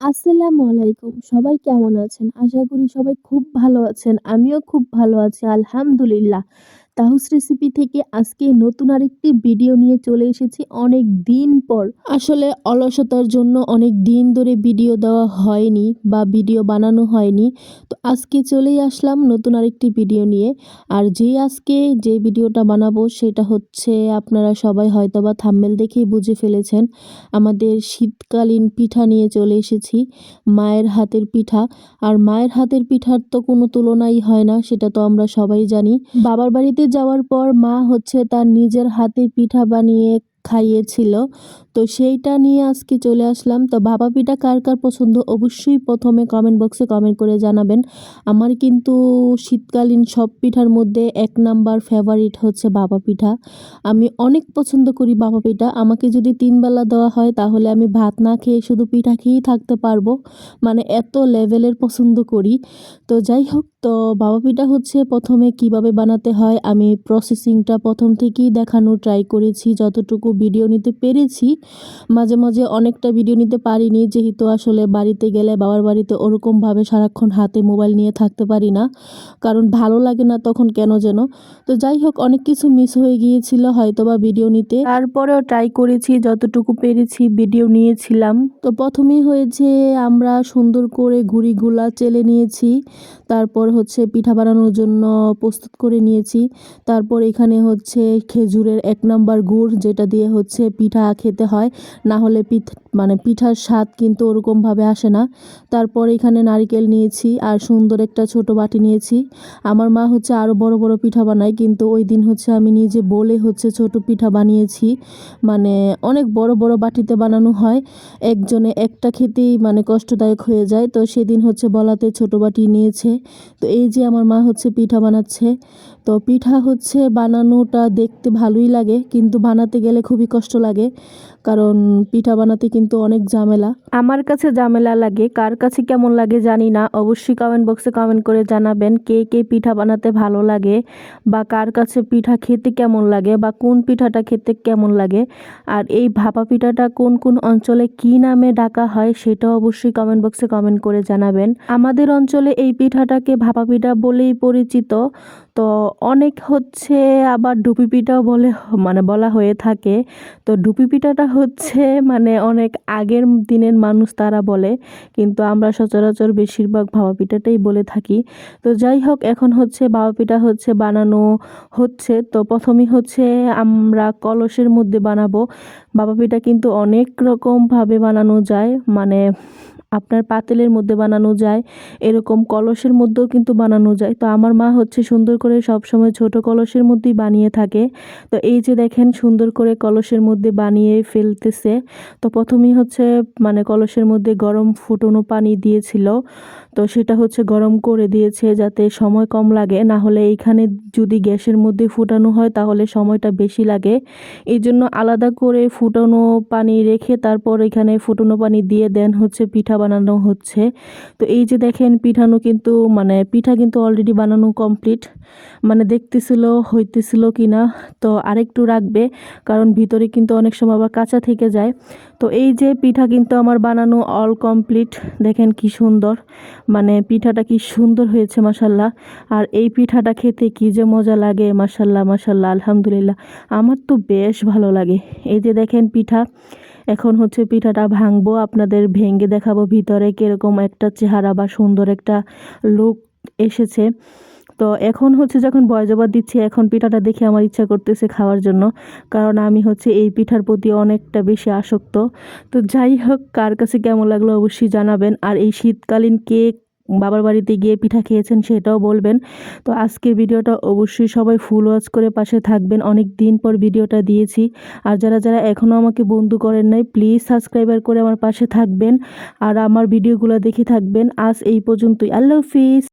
আসসালামু আলাইকুম, সবাই কেমন আছেন? আশা করি সবাই খুব ভালো আছেন, আমিও খুব ভালো আছি, আলহামদুলিল্লাহ। তাহুস রেসিপি থেকে আজকে নতুন আরেকটি ভিডিও নিয়ে চলে এসেছি অনেক দিন পর। আসলে অলসতার জন্য অনেক দিন ধরে ভিডিও দেওয়া হয়নি বা ভিডিও বানানো হয়নি। তো আজকে চলেই আসলাম নতুন আরেকটি ভিডিও নিয়ে। আর যে আজকে যে ভিডিওটা বানাবো সেটা হচ্ছে আপনারা সবাই হয়তো বা থাম্বেল দেখেই বুঝে ফেলেছেন, আমাদের শীতকালীন পিঠা নিয়ে চলে এসেছি, মায়ের হাতের পিঠা। আর মায়ের হাতের পিঠার তো কোনো তুলনাই হয় না, সেটা তো আমরা সবাই জানি। বাবার বাড়িতে যাওয়ার পর মা হচ্ছে তার নিজের হাতে পিঠা বানিয়ে খাইয়েছিল। তো সেইটা নিয়ে আজকে চলে আসলাম। তো বাবা পিঠা কার কার পছন্দ অবশ্যই প্রথমে কমেন্ট বক্সে কমেন্ট করে জানাবেন। আমার কিন্তু শীতকালীন সব পিঠার মধ্যে এক নাম্বার ফেভারিট হচ্ছে বাবা পিঠা আমি অনেক পছন্দ করি বাবা পিঠা আমাকে যদি তিন বেলা দেওয়া হয় তাহলে আমি ভাত না খেয়ে শুধু পিঠা খেয়েই থাকতে পারব। মানে এত লেভেলের পছন্দ করি। তো যাই হোক, তো বাবা পিঠা হচ্ছে প্রথমে কীভাবে বানাতে হয়। আমি প্রসেসিংটা প্রথম থেকেই দেখানোর ট্রাই করেছি। যতটুকু ভিডিও নিতে পেরেছি মাঝে মাঝে অনেকটা ভিডিও নিতে পারিনি, যেহেতু আসলে বাড়িতে গেলে বাবার বাড়িতে ওরকমভাবে সারাক্ষণ হাতে মোবাইল নিয়ে থাকতে পারি না। কারণ ভালো লাগে না তখন কেন যেন। তো যাই হোক, অনেক কিছু মিস হয়ে গিয়েছিল হয়তো বা ভিডিও নিতে। তারপরেও ট্রাই করেছি, যতটুকু পেরেছি ভিডিও নিয়েছিলাম। তো প্রথমেই হয়েছে আমরা সুন্দর করে ঘুড়িগুলা চেলে নিয়েছি, তারপর হচ্ছে পিঠা বানানোর জন্য প্রস্তুত করে নিয়েছি, তারপর এখানে হচ্ছে খেজুরের এক নাম্বার গুড়, যেটা দিয়ে হচ্ছে পিঠা খেতে হয়, না হলে পিঠ মানে পিঠার স্বাদ কিন্তু ওরকমভাবে আসে না। তারপর এখানে নারকেল নিয়েছি আর সুন্দর একটা ছোট বাটি নিয়েছি। আমার মা হচ্ছে আরও বড় বড় পিঠা বানায়, কিন্তু ওই দিন হচ্ছে আমি নিজে বলে হচ্ছে ছোট পিঠা বানিয়েছি। মানে অনেক বড় বড় বাটিতে বানানো হয়, একজনে একটা খেতেই মানে কষ্টদায়ক হয়ে যায়। তো সেদিন হচ্ছে বলাতে ছোট বাটি নিয়েছে। তো এই যে আমার মা হচ্ছে পিঠা বানাচ্ছে। তো পিঠা হচ্ছে বানানোটা দেখতে ভালোই লাগে, কিন্তু বানাতে গেলে খুবই কষ্ট লাগে। কারণ পিঠা বানাতে কিন্তু অনেক ঝামেলা। আমার কাছে ঝামেলা লাগে, কার কাছে কেমন লাগে জানি না। অবশ্যই কমেন্ট বক্সে কমেন্ট করে জানাবেন কে কে পিঠা বানাতে ভালো লাগে বা কার কাছে পিঠা খেতে কেমন লাগে বা কোন পিঠাটা খেতে কেমন লাগে। আর এই ভাপা পিঠাটা কোন কোন অঞ্চলে কি নামে ডাকা হয় সেটা অবশ্যই কমেন্ট বক্সে কমেন্ট করে জানাবেন। আমাদের অঞ্চলে এই পিঠাটাকে ভাপা পিঠা বলেই পরিচিত। তো অনেক হচ্ছে আবার ডুপি পিঠাও বলে মানে বলা হয়ে থাকে। তো ডুপি পিঠাটা হচ্ছে মানে অনেক আগের দিনের মানুষ তারা বলে, কিন্তু আমরা সচরাচর বেশিরভাগ ভাপা পিঠাটাই বলে থাকি। তো যাই হোক, এখন হচ্ছে বাবা পিঠা হচ্ছে বানানো হচ্ছে। তো প্রথমেই হচ্ছে আমরা কলসের মধ্যে বানাবো। বাবা পিঠা কিন্তু অনেক রকমভাবে বানানো যায় মানে আপনার পাতিলের মধ্যে বানানো যায়, এরকম কলসের মধ্যেও কিন্তু বানানো যায়। তো আমার মা হচ্ছে সুন্দর করে সব সময় ছোট কলসের মধ্যেই বানিয়ে থাকে। তো এই যে দেখেন সুন্দর করে কলসের মধ্যে বানিয়ে ফেলতেছে। তো প্রথমেই হচ্ছে মানে কলসের মধ্যে গরম ফুটনো পানি দিয়েছিল। তো সেটা হচ্ছে গরম করে দিয়েছে যাতে সময় কম লাগে, না হলে এইখানে যদি গ্যাসের মধ্যে ফুটানো হয় তাহলে সময়টা বেশি লাগে। এই জন্য আলাদা করে ফুটানো পানি রেখে তারপর এখানে ফুটানো পানি দিয়ে দেন হচ্ছে পিঠা বানানো হচ্ছে। তো এই যে দেখেন পিঠানো কিন্তু মানে পিঠা কিন্তু অলরেডি বানানো কমপ্লিট মানে দেখতেছিল, হইতেছিল কি না তো আরেকটু রাখবে, কারণ ভিতরে কিন্তু অনেক সময় আবার কাঁচা থেকে যায়। তো এই যে পিঠা কিন্তু আমার বানানো অল কমপ্লিট দেখেন কি সুন্দর। মানে পিঠাটা কি সুন্দর হয়েছে মাসাল্লাহ আর এই পিঠাটা খেতে কি যে মজা লাগে মাসাল্লাহ মাসাল্লাহ আলহামদুলিল্লাহ। আমার তো বেশ ভালো লাগে। এই যে দেখেন পিঠা, এখন হচ্ছে পিঠাটা ভাঙবো, আপনাদের ভেঙে দেখাবো ভিতরে কীরকম একটা চেহারা বা সুন্দর একটা লুক এসেছে। তো এখন হচ্ছে যখন বয়জবাদ দিচ্ছি, এখন পিঠাটা দেখে আমার ইচ্ছা করতেছে খাওয়ার জন্য। কারণ আমি হচ্ছে এই পিঠার প্রতি অনেকটা বেশি আসক্ত। তো যাই হোক, কার কাছে কেমন লাগল অবশ্যই জানাবেন। আর এই শীতকালীন কেক বাবার বাড়িতে গিয়ে পিঠা খেয়েছেন সেটাও বলবেন। তো আজকের ভিডিওটা অবশ্যই সবাই ফুল ওয়াচ করে পাশে থাকবেন। অনেক দিন পর ভিডিওটা দিয়েছি। আর যারা যারা এখনও আমাকে বন্ধু করেন নাই প্লিজ সাবস্ক্রাইবার করে আমার পাশে থাকবেন। আর আমার ভিডিওগুলো দেখে থাকবেন। আজ এই পর্যন্তই। আল্লাহ হাফিজ।